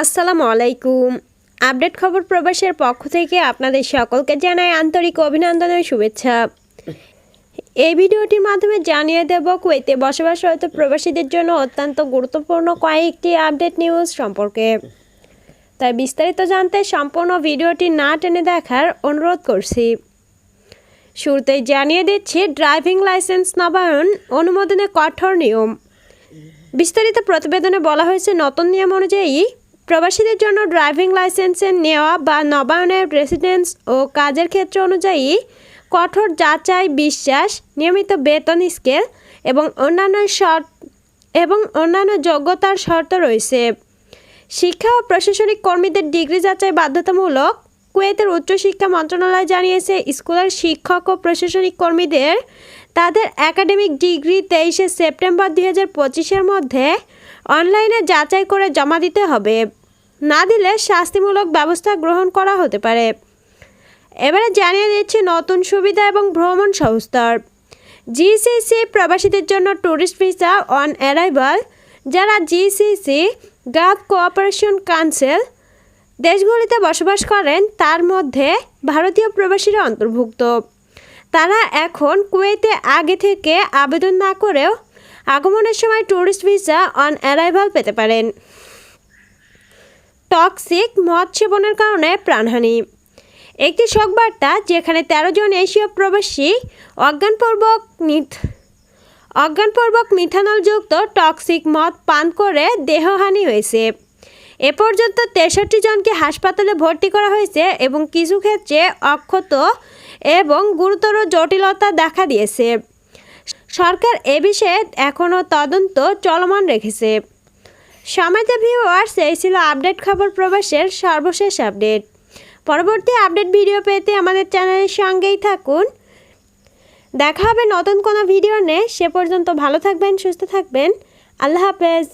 আসসালামু আলাইকুম। আপডেট খবর প্রবাসের পক্ষ থেকে আপনাদের সকলকে জানাই আন্তরিক অভিনন্দন ও শুভেচ্ছা। এই ভিডিওটির মাধ্যমে জানিয়ে দেব, কুয়েতে বসবাসরত প্রবাসীদের জন্য অত্যন্ত গুরুত্বপূর্ণ কয়েকটি আপডেট নিউজ সম্পর্কে। তাই বিস্তারিত জানতে সম্পূর্ণ ভিডিওটি না টেনে দেখার অনুরোধ করছি। শুরুতেই জানিয়ে দিচ্ছি, ড্রাইভিং লাইসেন্স নবায়ন অনুমোদনে কঠোর নিয়ম। বিস্তারিত প্রতিবেদনে বলা হয়েছে, নতুন নিয়ম অনুযায়ী প্রবাসীদের জন্য ড্রাইভিং লাইসেন্সের নেওয়া বা নবায়নের রেসিডেন্স ও কাজের ক্ষেত্র অনুযায়ী কঠোর যাচাই বিশ্বাস, নিয়মিত বেতন স্কেল এবং অন্যান্য শর্ত এবং অন্যান্য যোগ্যতার শর্ত রয়েছে। শিক্ষা ও প্রশাসনিক কর্মীদের ডিগ্রি যাচাই বাধ্যতামূলক কুয়েতের উচ্চশিক্ষা মন্ত্রণালয় জানিয়েছে, স্কুলের শিক্ষক ও প্রশাসনিক কর্মীদের তাদের একাডেমিক ডিগ্রি তেইশে সেপ্টেম্বর দুই হাজার পঁচিশের মধ্যে অনলাইনে যাচাই করে জমা দিতে হবে। না দিলে শাস্তিমূলক ব্যবস্থা গ্রহণ করা হতে পারে। এবারে জানিয়ে দিচ্ছি নতুন সুবিধা এবং ভ্রমণ সংস্থার। জিসিসি প্রবাসীদের জন্য ট্যুরিস্ট ভিসা অন অ্যারাইভাল যারা জিসিসি গাভ কোঅপারেশন কাউন্সিল দেশগুলিতে বসবাস করেন, তার মধ্যে ভারতীয় প্রবাসীরা অন্তর্ভুক্ত। তারা এখন কুয়েতে আগে থেকে আবেদন না করেও আগমনের সময় ট্যুরিস্ট ভিসা অন অ্যারাইভাল পেতে পারেন। টক্সিক মদ সেবনের কারণে প্রাণহানি। একটি শোকবার্তা যেখানে তেরো জন এশীয় প্রবাসী অজ্ঞানপূর্বক অজ্ঞানপূর্বক মিথানলযুক্ত টক্সিক মদ পান করে দেহহানি হয়েছে। এ পর্যন্ত তেষট্টি জনকে হাসপাতালে ভর্তি করা হয়েছে এবং কিছু ক্ষেত্রে অক্ষত এবং গুরুতর জটিলতা দেখা দিয়েছে। সরকার এ বিষয়ে এখনও তদন্ত চলমান রেখেছে। সমাজ ভিউয়ার্স এই ছিল আপডেট খবর প্রবাসের সর্বশেষ আপডেট পরবর্তী আপডেট ভিডিও পেতে আমাদের চ্যানেলের সঙ্গেই থাকুন। দেখা হবে নতুন কোনো ভিডিও নিয়ে। সে পর্যন্ত ভালো থাকবেন, সুস্থ থাকবেন। আল্লাহ হাফেজ।